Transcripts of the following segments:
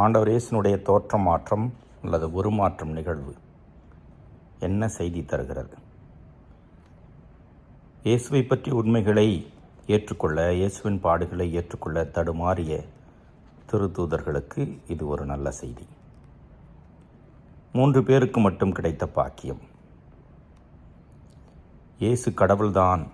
ஆண்டவர் இயேசுனுடைய தோற்றம் மாற்றம் அல்லது உருமாற்றம் நிகழ்வு என்ன செய்தி தருகிறது? இயேசுவை பற்றி உண்மைகளை ஏற்றுக்கொள்ள இயேசுவின் பாடுகளை ஏற்றுக்கொள்ள தடுமாறிய திருத்தூதர்களுக்கு இது ஒரு நல்ல செய்தி. மூன்று பேருக்கு மட்டும் கிடைத்த பாக்கியம். இயேசு கடவுள்தான்.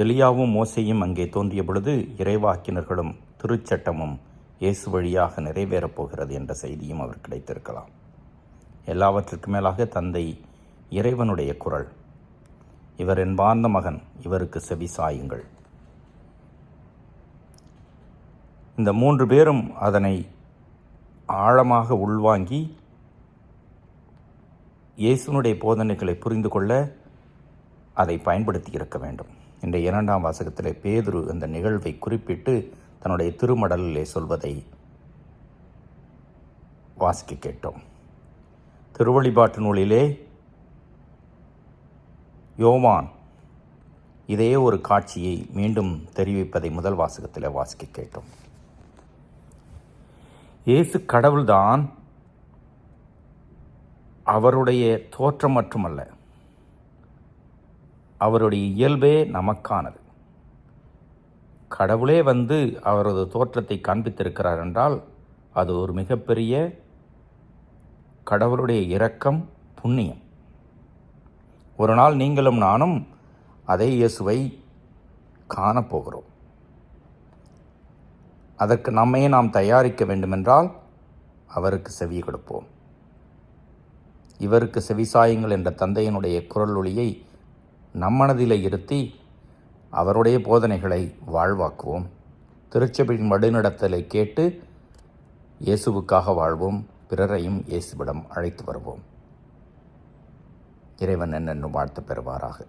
எலியாவும் மோசையும் அங்கே தோன்றிய பொழுது இறைவாக்கினர்களும் திருச்சட்டமும் இயேசு வழியாக நிறைவேறப் போகிறது என்ற செய்தியும் அவர் கிடைத்திருக்கலாம். எல்லாவற்றுக்கு மேலாக தந்தை இறைவனுடைய குரல். இவர் என்பார்ந்த மகன் இவருக்கு செவி சாயுங்கள். இந்த மூன்று பேரும் அதனை ஆழமாக உள்வாங்கி இயேசுனுடைய போதனைகளை புரிந்து கொள்ள அதை பயன்படுத்தி இருக்க வேண்டும். என்ற இரண்டாம் வாசகத்திலே பேதுரு இந்த நிகழ்வை குறிப்பிட்டு தன்னுடைய திருமடலிலே சொல்வதை வாசிக்க கேட்டோம். திருவழிபாட்டு நூலிலே யோவான் இதே ஒரு காட்சியை மீண்டும் தெரிவிப்பதை முதல் வாசகத்தில் வாசிக்க கேட்டோம். இயேசு கடவுள்தான் அவருடைய தோற்றம் மட்டுமல்ல அவருடைய இயல்பே நமக்கானது. கடவுளே வந்து அவரது தோற்றத்தை காண்பித்திருக்கிறார் என்றால் அது ஒரு மிகப்பெரிய கடவுளுடைய இரக்கம் புண்ணியம். ஒரு நாள் நீங்களும் நானும் அதே இயேசுவை காணப்போகிறோம். அதற்கு நம்மையே நாம் தயாரிக்க வேண்டுமென்றால் அவருக்கு செவி கொடுப்போம். இவருக்கு செவிசாயுங்கள் என்ற தந்தையினுடைய குரல் ஒளியை நம்மனதிலே இருத்தி அவருடைய போதனைகளை வாழ்வாக்குவோம். திருச்சபையின் வழிநடத்தலை கேட்டு இயேசுவுக்காக வாழ்வோம். பிறரையும் இயேசுவிடம் அழைத்து வருவோம். இறைவன் என்னென்னும் வாழ்த்து பெறுவாராக.